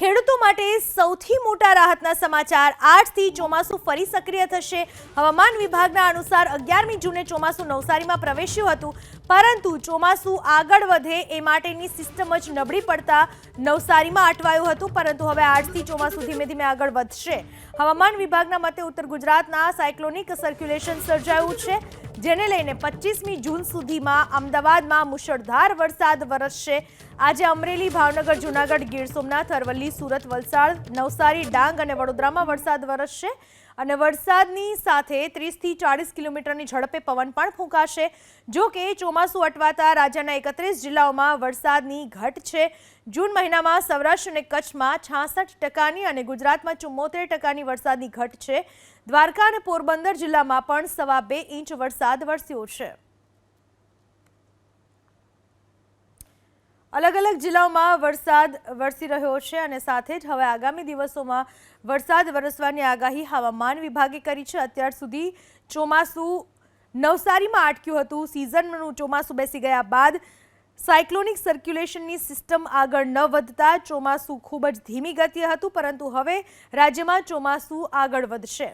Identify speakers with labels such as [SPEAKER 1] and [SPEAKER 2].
[SPEAKER 1] ખેડૂતો માટે સૌથી મોટા રાહતના સમાચાર આજથી ચોમાસું ફરી સક્રિય થશે. હવામાન વિભાગના અનુસાર અગિયારમી જૂને ચોમાસું નવસારીમાં પ્રવેશ્યું હતું. પરંતુ ચોમાસું આગળ વધે એ માટેની સિસ્ટમ જ નબળી પડતા નવસારીમાં અટવાયું હતું. પરંતુ હવે આજથી ચોમાસું ધીમે ધીમે આગળ વધશે. હવામાન વિભાગના મતે ઉત્તર ગુજરાતના સાયક્લોનિક સર્ક્યુલેશન સર્જાયું છે. જેને લઈને પચીસમી જૂન સુધીમાં અમદાવાદમાં મુશળધાર વરસાદ વરસશે. આજે અમરેલી, ભાવનગર, જૂનાગઢ, ગીર સોમનાથ, અરવલ્લી, સુરત, વલસાડ, નવસારી, ડાંગ અને વડોદરામાં વરસાદ વરસશે. અને વરસાદની સાથે ત્રીસથી ચાળીસ કિલોમીટરની ઝડપે પવન પણ ફૂંકાશે. જો કે ચોમાસું અટવાતા રાજ્યના એકત્રીસ જિલ્લાઓમાં વરસાદની ઘટ છે. જૂન મહિનામાં સૌરાષ્ટ્ર અને કચ્છમાં છાસઠ ટકાની અને ગુજરાતમાં ચુમ્મોતેર ટકાની વરસાદની ઘટ છે. દ્વારકા અને પોરબંદર જિલ્લામાં પણ સવા બે ઇંચ વરસાદ વરસ્યો છે. અલગ અલગ જિલ્લાઓમાં વરસાદ વરસી રહ્યો છે અને સાથે જ હવે આગામી દિવસોમાં વરસાદ વરસવાની આગાહી હવામાન વિભાગે કરી છે. અત્યાર સુધી ચોમાસું નવસારીમાં અટક્યું હતું. સિઝનનું ચોમાસું બેસી ગયા બાદ સાયક્લોનિક સર્ક્યુલેશનની સિસ્ટમ આગળ ન વધતા ચોમાસું ખૂબ જ ધીમી ગતિએ હતું, પરંતુ હવે રાજ્યમાં ચોમાસું આગળ વધશે.